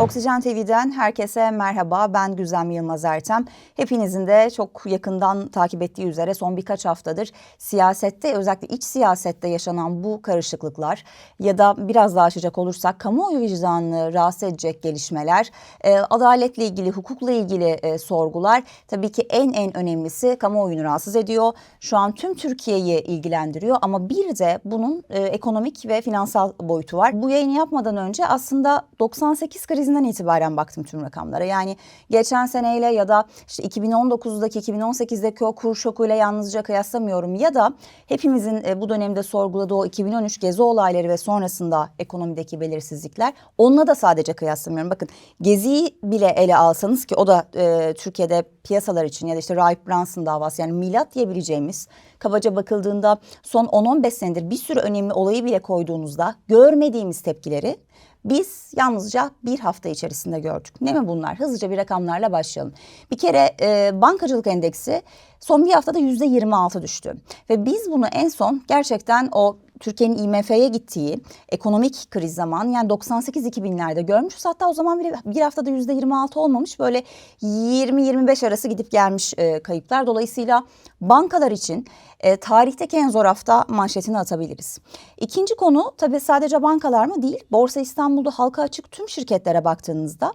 Oksijen TV'den herkese merhaba. Ben Güzem Yılmaz Ertem. Hepinizin de çok yakından takip ettiği üzere son birkaç haftadır siyasette özellikle iç siyasette yaşanan bu karışıklıklar ya da biraz daha açacak olursak kamuoyu vicdanını rahatsız edecek gelişmeler, e, adaletle ilgili, hukukla ilgili e, sorgular tabii ki en en önemlisi kamuoyunu rahatsız ediyor. Şu an tüm Türkiye'yi ilgilendiriyor ama bir de bunun e, ekonomik ve finansal boyutu var. Bu yayını yapmadan önce aslında 98 krizinden itibaren baktım tüm rakamlara. Yani geçen seneyle ya da işte 2019'daki 2018'deki o kur şokuyla yalnızca kıyaslamıyorum ya da hepimizin e, bu dönemde sorguladığı o 2013 gezi olayları ve sonrasında ekonomideki belirsizlikler onunla da sadece kıyaslamıyorum. Bakın geziyi bile ele alsanız ki o da e, Türkiye'de piyasalar için ya da işte Raip Brunson davası yani milat diyebileceğimiz kabaca bakıldığında son 10-15 senedir bir sürü önemli olayı bile koyduğunuzda görmediğimiz tepkileri biz yalnızca bir hafta içerisinde gördük. Ne mi bunlar? Hızlıca bir rakamlarla başlayalım. Bir kere e, bankacılık endeksi son bir haftada yüzde 26 düştü. Ve biz bunu en son gerçekten o Türkiye'nin IMF'ye gittiği ekonomik kriz zaman yani 98-2000'lerde görmüşüz. Hatta o zaman bir, bir haftada yüzde 26 olmamış böyle 20-25 arası gidip gelmiş e, kayıplar. Dolayısıyla bankalar için e, tarihteki en zor hafta manşetini atabiliriz. İkinci konu tabii sadece bankalar mı değil. Borsa İstanbul'da halka açık tüm şirketlere baktığınızda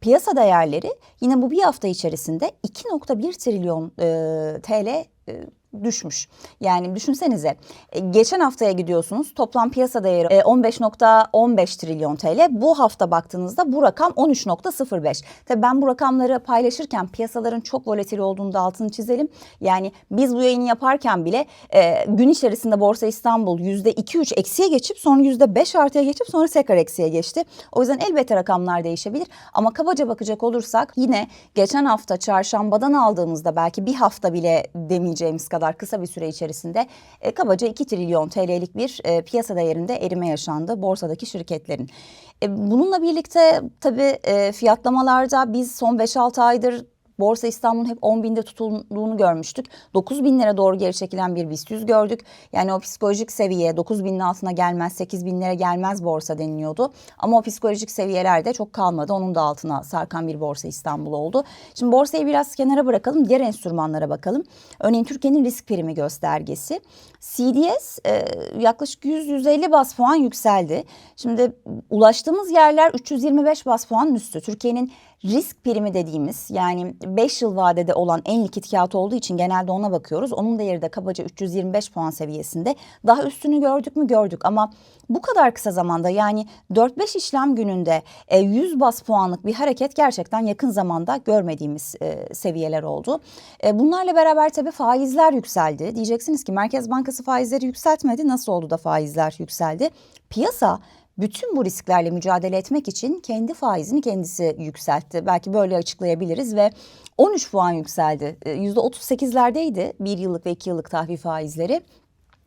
piyasa değerleri yine bu bir hafta içerisinde 2.1 trilyon e, TL e, düşmüş. Yani düşünsenize e, geçen haftaya gidiyorsunuz toplam piyasa değeri e, 15.15 trilyon TL. Bu hafta baktığınızda bu rakam 13.05. Tabii ben bu rakamları paylaşırken piyasaların çok volatil olduğunu altını çizelim. Yani biz bu yayını yaparken bile e, gün içerisinde Borsa İstanbul %2-3 eksiye geçip sonra %5 artıya geçip sonra tekrar eksiye geçti. O yüzden elbette rakamlar değişebilir. Ama kabaca bakacak olursak yine geçen hafta çarşambadan aldığımızda belki bir hafta bile demeyeceğimiz kadar kısa bir süre içerisinde e, kabaca 2 trilyon TL'lik bir e, piyasa değerinde erime yaşandı borsadaki şirketlerin. E, bununla birlikte tabii e, fiyatlamalarda biz son 5-6 aydır Borsa İstanbul'un hep 10 binde tutulduğunu görmüştük. 9 binlere doğru geri çekilen bir BIST 100 gördük. Yani o psikolojik seviye 9 binin altına gelmez 8 binlere gelmez borsa deniliyordu. Ama o psikolojik seviyelerde çok kalmadı. Onun da altına sarkan bir Borsa İstanbul oldu. Şimdi borsayı biraz kenara bırakalım. Diğer enstrümanlara bakalım. Örneğin Türkiye'nin risk primi göstergesi. CDS e, yaklaşık 100-150 bas puan yükseldi. Şimdi ulaştığımız yerler 325 bas puan üstü. Türkiye'nin risk primi dediğimiz yani 5 yıl vadede olan en likit kağıt olduğu için genelde ona bakıyoruz. Onun değeri de kabaca 325 puan seviyesinde. Daha üstünü gördük mü gördük ama bu kadar kısa zamanda yani 4-5 işlem gününde 100 e, bas puanlık bir hareket gerçekten yakın zamanda görmediğimiz e, seviyeler oldu. E, bunlarla beraber tabii faizler yükseldi. Diyeceksiniz ki Merkez Bankası faizleri yükseltmedi. Nasıl oldu da faizler yükseldi? Piyasa bütün bu risklerle mücadele etmek için kendi faizini kendisi yükseltti. Belki böyle açıklayabiliriz ve 13 puan yükseldi. %38'lerdeydi e, bir yıllık ve iki yıllık tahvil faizleri.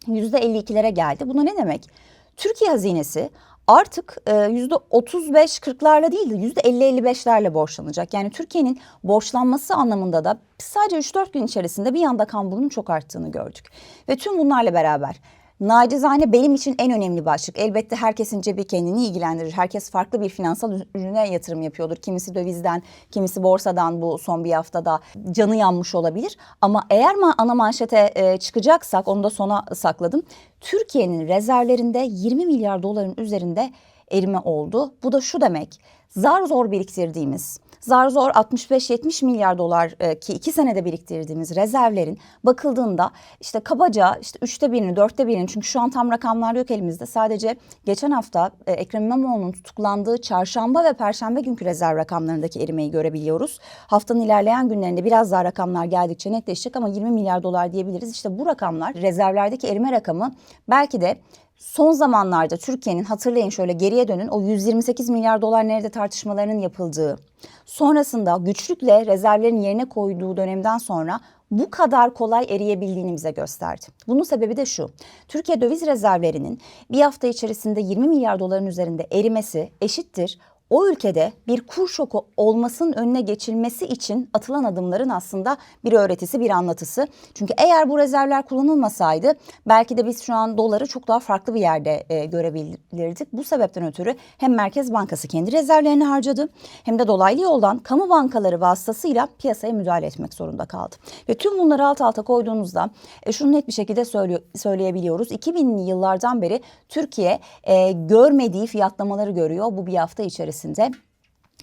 %52'lere geldi. Buna ne demek? Türkiye hazinesi artık e, yüzde 35-40'larla değil de yüzde 50-55'lerle borçlanacak. Yani Türkiye'nin borçlanması anlamında da sadece 3-4 gün içerisinde bir anda kamburun çok arttığını gördük. Ve tüm bunlarla beraber Nacizane benim için en önemli başlık. Elbette herkesin cebi kendini ilgilendirir. Herkes farklı bir finansal ürüne yatırım yapıyordur. Kimisi dövizden, kimisi borsadan bu son bir haftada canı yanmış olabilir. Ama eğer ma ana manşete e, çıkacaksak onu da sona sakladım. Türkiye'nin rezervlerinde 20 milyar doların üzerinde erime oldu. Bu da şu demek. Zar zor biriktirdiğimiz zar zor 65-70 milyar dolar e, ki iki senede biriktirdiğimiz rezervlerin bakıldığında işte kabaca işte üçte birini dörtte birini çünkü şu an tam rakamlar yok elimizde sadece geçen hafta e, Ekrem İmamoğlu'nun tutuklandığı çarşamba ve perşembe günkü rezerv rakamlarındaki erimeyi görebiliyoruz. Haftanın ilerleyen günlerinde biraz daha rakamlar geldikçe netleşecek ama 20 milyar dolar diyebiliriz. İşte bu rakamlar rezervlerdeki erime rakamı belki de Son zamanlarda Türkiye'nin hatırlayın şöyle geriye dönün o 128 milyar dolar nerede tartışmalarının yapıldığı, sonrasında güçlükle rezervlerin yerine koyduğu dönemden sonra bu kadar kolay eriyebildiğini bize gösterdi. Bunun sebebi de şu. Türkiye döviz rezervlerinin bir hafta içerisinde 20 milyar doların üzerinde erimesi eşittir o ülkede bir kur şoku olmasının önüne geçilmesi için atılan adımların aslında bir öğretisi, bir anlatısı. Çünkü eğer bu rezervler kullanılmasaydı belki de biz şu an doları çok daha farklı bir yerde e, görebilirdik. Bu sebepten ötürü hem Merkez Bankası kendi rezervlerini harcadı hem de dolaylı yoldan kamu bankaları vasıtasıyla piyasaya müdahale etmek zorunda kaldı. Ve tüm bunları alt alta koyduğunuzda e, şunu net bir şekilde söylüyor, söyleyebiliyoruz. 2000'li yıllardan beri Türkiye e, görmediği fiyatlamaları görüyor bu bir hafta içerisinde.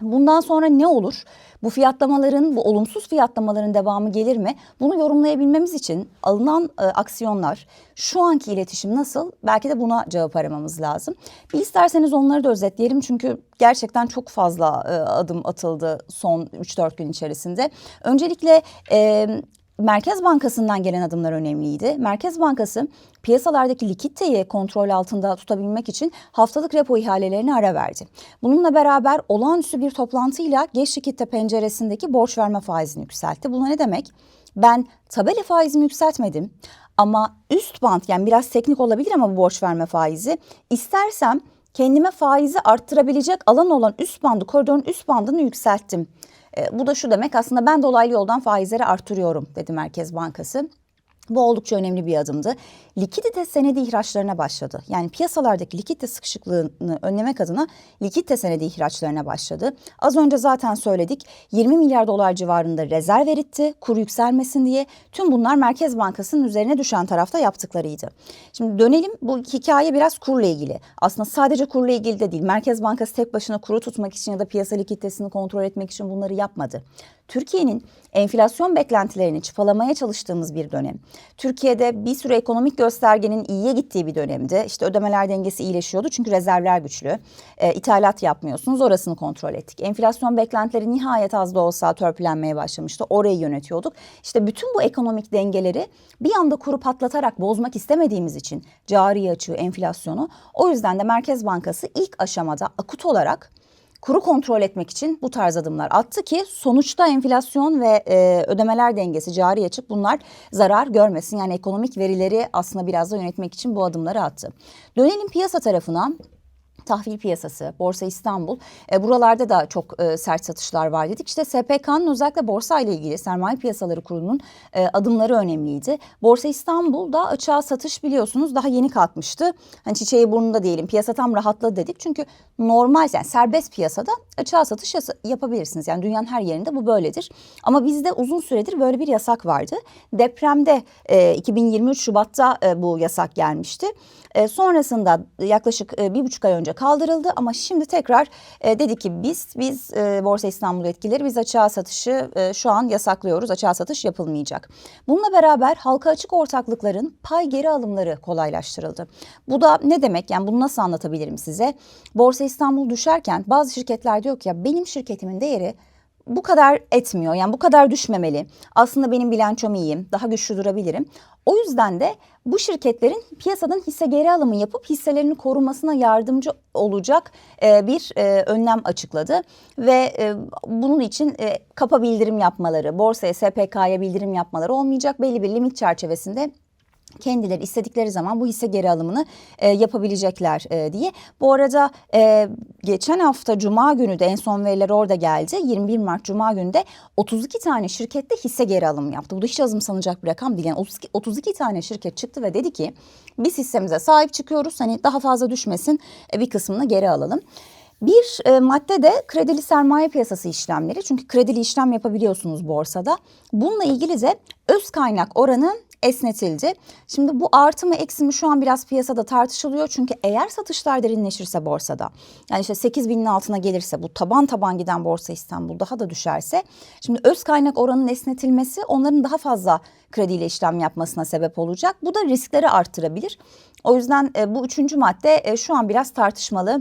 Bundan sonra ne olur? Bu fiyatlamaların, bu olumsuz fiyatlamaların devamı gelir mi? Bunu yorumlayabilmemiz için alınan e, aksiyonlar, şu anki iletişim nasıl? Belki de buna cevap aramamız lazım. Bir isterseniz onları da özetleyelim çünkü gerçekten çok fazla e, adım atıldı son 3-4 gün içerisinde. Öncelikle e, Merkez Bankası'ndan gelen adımlar önemliydi. Merkez Bankası piyasalardaki likiditeyi kontrol altında tutabilmek için haftalık repo ihalelerine ara verdi. Bununla beraber olağanüstü bir toplantıyla geç likitte penceresindeki borç verme faizini yükseltti. Bu ne demek? Ben tabela faizimi yükseltmedim ama üst band yani biraz teknik olabilir ama bu borç verme faizi istersem kendime faizi arttırabilecek alan olan üst bandı koridorun üst bandını yükselttim. E, bu da şu demek aslında ben dolaylı yoldan faizleri artırıyorum dedi Merkez Bankası. Bu oldukça önemli bir adımdı. Likidite senedi ihraçlarına başladı. Yani piyasalardaki likidite sıkışıklığını önlemek adına likidite senedi ihraçlarına başladı. Az önce zaten söyledik 20 milyar dolar civarında rezerv eritti kur yükselmesin diye. Tüm bunlar Merkez Bankası'nın üzerine düşen tarafta yaptıklarıydı. Şimdi dönelim bu hikaye biraz kurla ilgili. Aslında sadece kurla ilgili de değil. Merkez Bankası tek başına kuru tutmak için ya da piyasa likiditesini kontrol etmek için bunları yapmadı. Türkiye'nin enflasyon beklentilerini çıpalamaya çalıştığımız bir dönem. Türkiye'de bir sürü ekonomik göstergenin iyiye gittiği bir dönemdi. İşte ödemeler dengesi iyileşiyordu çünkü rezervler güçlü. E, ithalat yapmıyorsunuz orasını kontrol ettik. Enflasyon beklentileri nihayet az da olsa törpülenmeye başlamıştı. Orayı yönetiyorduk. İşte bütün bu ekonomik dengeleri bir anda kuru patlatarak bozmak istemediğimiz için cari açığı, enflasyonu o yüzden de Merkez Bankası ilk aşamada akut olarak kuru kontrol etmek için bu tarz adımlar attı ki sonuçta enflasyon ve e, ödemeler dengesi cari açık bunlar zarar görmesin. Yani ekonomik verileri aslında biraz da yönetmek için bu adımları attı. Dönelim piyasa tarafına tahvil piyasası, Borsa İstanbul. E, buralarda da çok e, sert satışlar var dedik. İşte SPK'nın özellikle borsa ile ilgili Sermaye Piyasaları Kurulu'nun e, adımları önemliydi. Borsa İstanbul da açığa satış biliyorsunuz daha yeni kalkmıştı. Hani çiçeği burnunda diyelim piyasa tam rahatladı dedik. Çünkü normal yani serbest piyasada açığa satış yapabilirsiniz. Yani dünyanın her yerinde bu böyledir. Ama bizde uzun süredir böyle bir yasak vardı. Depremde e, 2023 Şubat'ta e, bu yasak gelmişti. E, sonrasında yaklaşık e, bir buçuk ay önce kaldırıldı ama şimdi tekrar e, dedi ki biz biz e, Borsa İstanbul etkileri biz açığa satışı e, şu an yasaklıyoruz. Açığa satış yapılmayacak. Bununla beraber halka açık ortaklıkların pay geri alımları kolaylaştırıldı. Bu da ne demek? Yani bunu nasıl anlatabilirim size? Borsa İstanbul düşerken bazı şirketler diyor ki ya benim şirketimin değeri bu kadar etmiyor. Yani bu kadar düşmemeli. Aslında benim bilançom iyiyim. Daha güçlü durabilirim. O yüzden de bu şirketlerin piyasadan hisse geri alımı yapıp hisselerini korumasına yardımcı olacak e, bir e, önlem açıkladı ve e, bunun için kapa bildirim yapmaları, borsaya, SPK'ya bildirim yapmaları olmayacak. Belli bir limit çerçevesinde kendileri istedikleri zaman bu hisse geri alımını e, yapabilecekler e, diye. Bu arada e, geçen hafta Cuma günü de en son veriler orada geldi. 21 Mart Cuma günü de 32 tane şirkette hisse geri alımı yaptı. Bu da hiç azımsanacak bir rakam değil. Yani 32, 32 tane şirket çıktı ve dedi ki biz hissemize sahip çıkıyoruz. Hani daha fazla düşmesin e, bir kısmını geri alalım. Bir e, madde de kredili sermaye piyasası işlemleri. Çünkü kredili işlem yapabiliyorsunuz borsada. Bununla ilgili de öz kaynak oranı esnetildi. Şimdi bu artı mı eksi mi şu an biraz piyasada tartışılıyor. Çünkü eğer satışlar derinleşirse borsada yani işte 8 binin altına gelirse bu taban taban giden borsa İstanbul daha da düşerse. Şimdi öz kaynak oranının esnetilmesi onların daha fazla krediyle işlem yapmasına sebep olacak. Bu da riskleri arttırabilir. O yüzden e, bu üçüncü madde e, şu an biraz tartışmalı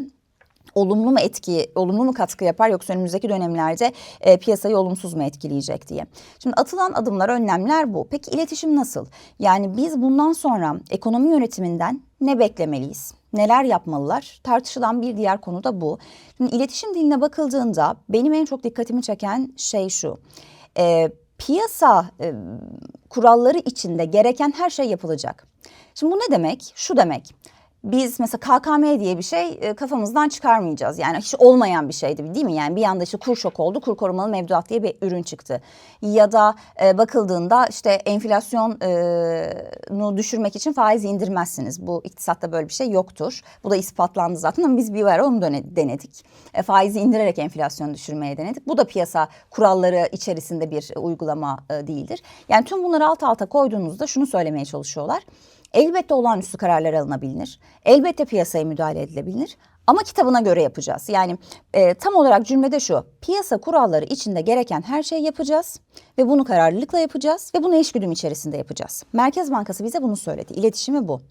olumlu mu etki, olumlu mu katkı yapar yoksa önümüzdeki dönemlerde e, piyasayı olumsuz mu etkileyecek diye. Şimdi atılan adımlar, önlemler bu. Peki iletişim nasıl? Yani biz bundan sonra ekonomi yönetiminden ne beklemeliyiz? Neler yapmalılar? Tartışılan bir diğer konu da bu. Şimdi iletişim diline bakıldığında benim en çok dikkatimi çeken şey şu. E, piyasa e, kuralları içinde gereken her şey yapılacak. Şimdi bu ne demek? Şu demek biz mesela KKM diye bir şey e, kafamızdan çıkarmayacağız. Yani hiç olmayan bir şeydi değil mi? Yani bir anda işte kur şok oldu. Kur korumalı mevduat diye bir ürün çıktı. Ya da e, bakıldığında işte enflasyonu düşürmek için faiz indirmezsiniz. Bu iktisatta böyle bir şey yoktur. Bu da ispatlandı zaten ama biz bir ara onu denedik. E, faizi indirerek enflasyonu düşürmeye denedik. Bu da piyasa kuralları içerisinde bir uygulama e, değildir. Yani tüm bunları alt alta koyduğunuzda şunu söylemeye çalışıyorlar. Elbette olağanüstü kararlar alınabilir. Elbette piyasaya müdahale edilebilir. Ama kitabına göre yapacağız. Yani e, tam olarak cümlede şu. Piyasa kuralları içinde gereken her şeyi yapacağız ve bunu kararlılıkla yapacağız ve bunu eşgüdüm içerisinde yapacağız. Merkez Bankası bize bunu söyledi. İletişimi bu.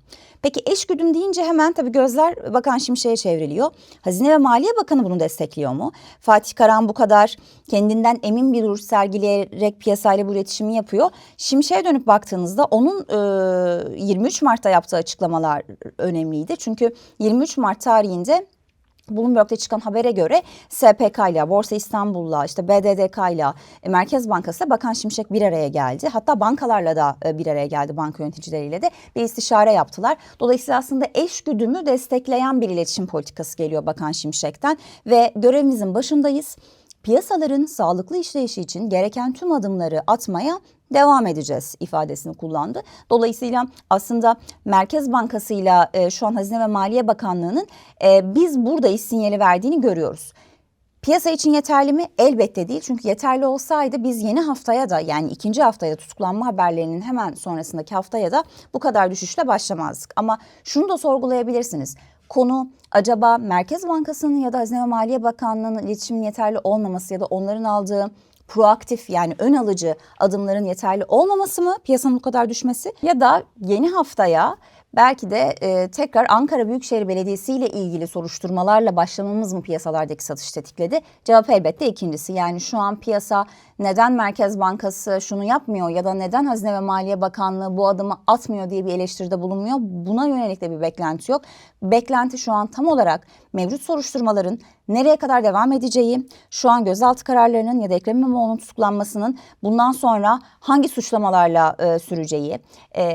Peki eşgüdüm deyince hemen tabii gözler Bakan Şimşek'e çevriliyor. Hazine ve Maliye Bakanı bunu destekliyor mu? Fatih Karahan bu kadar kendinden emin bir duruş sergileyerek piyasayla bu iletişimi yapıyor. Şimşek'e dönüp baktığınızda onun e, 23 Mart'ta yaptığı açıklamalar önemliydi. Çünkü 23 Mart tarihinde Bloomberg'de çıkan habere göre SPK ile, Borsa İstanbul'la, işte BDDK ile, e, Merkez Bankası Bakan Şimşek bir araya geldi. Hatta bankalarla da e, bir araya geldi, banka yöneticileriyle de bir istişare yaptılar. Dolayısıyla aslında eş güdümü destekleyen bir iletişim politikası geliyor Bakan Şimşek'ten ve görevimizin başındayız. Piyasaların sağlıklı işleyişi için gereken tüm adımları atmaya devam edeceğiz ifadesini kullandı. Dolayısıyla aslında Merkez Bankası ile şu an Hazine ve Maliye Bakanlığı'nın e, biz buradayız sinyali verdiğini görüyoruz. Piyasa için yeterli mi? Elbette değil. Çünkü yeterli olsaydı biz yeni haftaya da yani ikinci haftaya tutuklanma haberlerinin hemen sonrasındaki haftaya da bu kadar düşüşle başlamazdık. Ama şunu da sorgulayabilirsiniz. Konu acaba Merkez Bankası'nın ya da Hazine ve Maliye Bakanlığı'nın iletişimin yeterli olmaması ya da onların aldığı proaktif yani ön alıcı adımların yeterli olmaması mı piyasanın bu kadar düşmesi ya da yeni haftaya belki de e, tekrar Ankara Büyükşehir Belediyesi ile ilgili soruşturmalarla başlamamız mı piyasalardaki satış tetikledi? Cevap elbette ikincisi. Yani şu an piyasa neden Merkez Bankası şunu yapmıyor ya da neden Hazine ve Maliye Bakanlığı bu adımı atmıyor diye bir eleştiride bulunmuyor. Buna yönelik de bir beklenti yok. Beklenti şu an tam olarak mevcut soruşturmaların nereye kadar devam edeceği, şu an gözaltı kararlarının ya da Ekrem İmamoğlu'nun tutuklanmasının bundan sonra hangi suçlamalarla e, süreceği, e,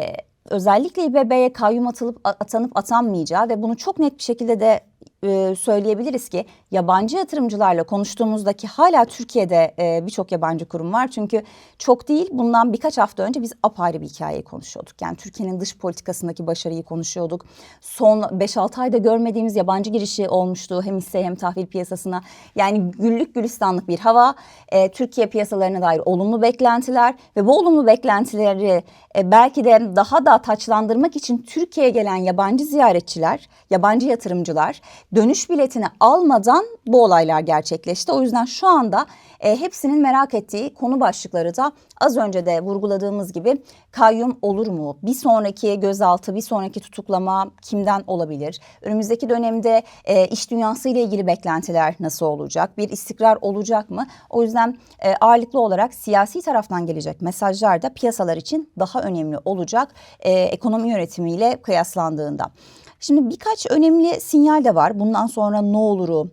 özellikle İBB'ye kayyum atılıp atanıp atanmayacağı ve bunu çok net bir şekilde de e, söyleyebiliriz ki yabancı yatırımcılarla konuştuğumuzdaki hala Türkiye'de e, birçok yabancı kurum var. Çünkü çok değil bundan birkaç hafta önce biz apayrı bir hikayeyi konuşuyorduk. Yani Türkiye'nin dış politikasındaki başarıyı konuşuyorduk. Son 5-6 ayda görmediğimiz yabancı girişi olmuştu hem hisse hem tahvil piyasasına. Yani güllük gülistanlık bir hava. E, Türkiye piyasalarına dair olumlu beklentiler ve bu olumlu beklentileri belki de daha da taçlandırmak için Türkiye'ye gelen yabancı ziyaretçiler, yabancı yatırımcılar dönüş biletini almadan bu olaylar gerçekleşti. O yüzden şu anda e, hepsinin merak ettiği konu başlıkları da az önce de vurguladığımız gibi kayyum olur mu? Bir sonraki gözaltı, bir sonraki tutuklama kimden olabilir? Önümüzdeki dönemde e, iş dünyası ile ilgili beklentiler nasıl olacak? Bir istikrar olacak mı? O yüzden e, ağırlıklı olarak siyasi taraftan gelecek mesajlar da piyasalar için daha önemli olacak e, ekonomi yönetimiyle kıyaslandığında. Şimdi birkaç önemli sinyal de var. Bundan sonra ne oluru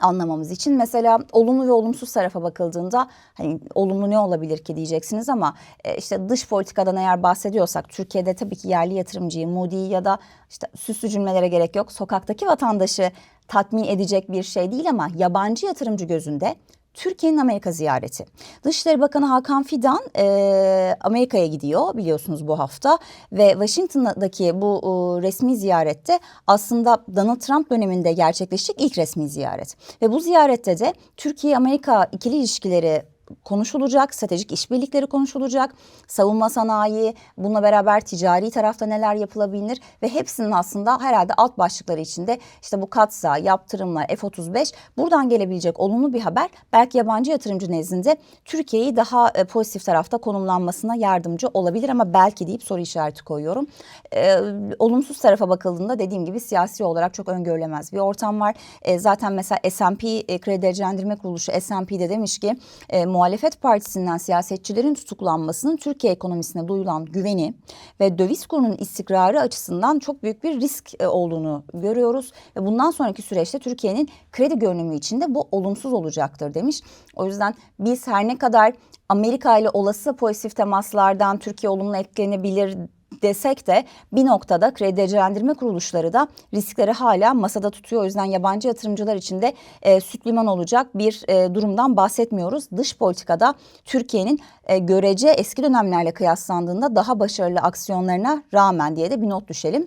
anlamamız için mesela olumlu ve olumsuz tarafa bakıldığında hani olumlu ne olabilir ki diyeceksiniz ama e, işte dış politikadan eğer bahsediyorsak Türkiye'de tabii ki yerli yatırımcıyı Moody'yi ya da işte süslü cümlelere gerek yok sokaktaki vatandaşı tatmin edecek bir şey değil ama yabancı yatırımcı gözünde Türkiye'nin Amerika ziyareti. Dışişleri Bakanı Hakan Fidan e, Amerika'ya gidiyor biliyorsunuz bu hafta ve Washington'daki bu e, resmi ziyarette aslında Donald Trump döneminde gerçekleşecek ilk resmi ziyaret. Ve bu ziyarette de Türkiye-Amerika ikili ilişkileri konuşulacak, stratejik işbirlikleri konuşulacak, savunma sanayi, bununla beraber ticari tarafta neler yapılabilir ve hepsinin aslında herhalde alt başlıkları içinde işte bu katsa, yaptırımlar, F-35 buradan gelebilecek olumlu bir haber belki yabancı yatırımcı nezdinde Türkiye'yi daha e, pozitif tarafta konumlanmasına yardımcı olabilir ama belki deyip soru işareti koyuyorum. E, olumsuz tarafa bakıldığında dediğim gibi siyasi olarak çok öngörülemez bir ortam var. E, zaten mesela S&P e, Kredi Derecelendirme Kuruluşu S&P'de demiş ki e, muhalefet partisinden siyasetçilerin tutuklanmasının Türkiye ekonomisine duyulan güveni ve döviz kurunun istikrarı açısından çok büyük bir risk e, olduğunu görüyoruz. Ve bundan sonraki süreçte Türkiye'nin kredi görünümü içinde bu olumsuz olacaktır demiş. O yüzden biz her ne kadar Amerika ile olası pozitif temaslardan Türkiye olumlu etkilenebilir desek de bir noktada kredi derecelendirme kuruluşları da riskleri hala masada tutuyor. O yüzden yabancı yatırımcılar için de e, süt liman olacak bir e, durumdan bahsetmiyoruz. Dış politikada Türkiye'nin e, görece eski dönemlerle kıyaslandığında daha başarılı aksiyonlarına rağmen diye de bir not düşelim.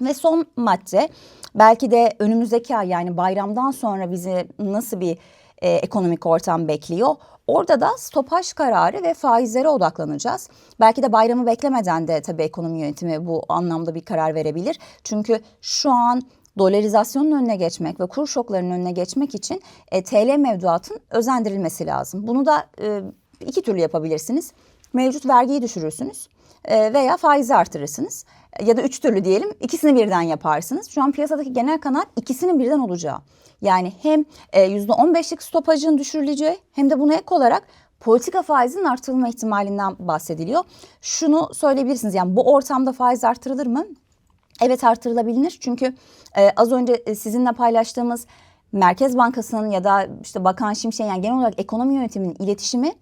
Ve son madde belki de önümüzdeki ay yani bayramdan sonra bizi nasıl bir e, ekonomik ortam bekliyor? Orada da stopaj kararı ve faizlere odaklanacağız. Belki de bayramı beklemeden de tabii ekonomi yönetimi bu anlamda bir karar verebilir. Çünkü şu an dolarizasyonun önüne geçmek ve kur şoklarının önüne geçmek için e, TL mevduatın özendirilmesi lazım. Bunu da e, iki türlü yapabilirsiniz. Mevcut vergiyi düşürürsünüz e, veya faizi artırırsınız. Ya da üç türlü diyelim ikisini birden yaparsınız. Şu an piyasadaki genel kanal ikisinin birden olacağı. Yani hem e, %15'lik stopajın düşürüleceği hem de buna ek olarak politika faizinin artırılma ihtimalinden bahsediliyor. Şunu söyleyebilirsiniz yani bu ortamda faiz artırılır mı? Evet artırılabilir çünkü e, az önce e, sizinle paylaştığımız Merkez Bankası'nın ya da işte Bakan Şimşek'in yani genel olarak ekonomi yönetiminin iletişimi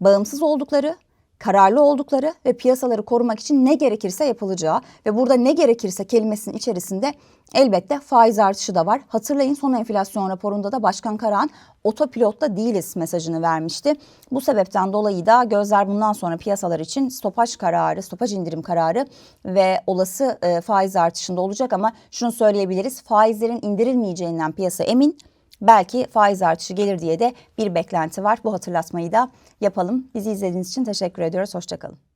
bağımsız oldukları, kararlı oldukları ve piyasaları korumak için ne gerekirse yapılacağı ve burada ne gerekirse kelimesinin içerisinde elbette faiz artışı da var. Hatırlayın son enflasyon raporunda da Başkan Karahan otopilotta değiliz mesajını vermişti. Bu sebepten dolayı da gözler bundan sonra piyasalar için stopaj kararı, stopaj indirim kararı ve olası e, faiz artışında olacak ama şunu söyleyebiliriz. Faizlerin indirilmeyeceğinden piyasa emin. Belki faiz artışı gelir diye de bir beklenti var. Bu hatırlatmayı da yapalım. Bizi izlediğiniz için teşekkür ediyoruz. Hoşçakalın.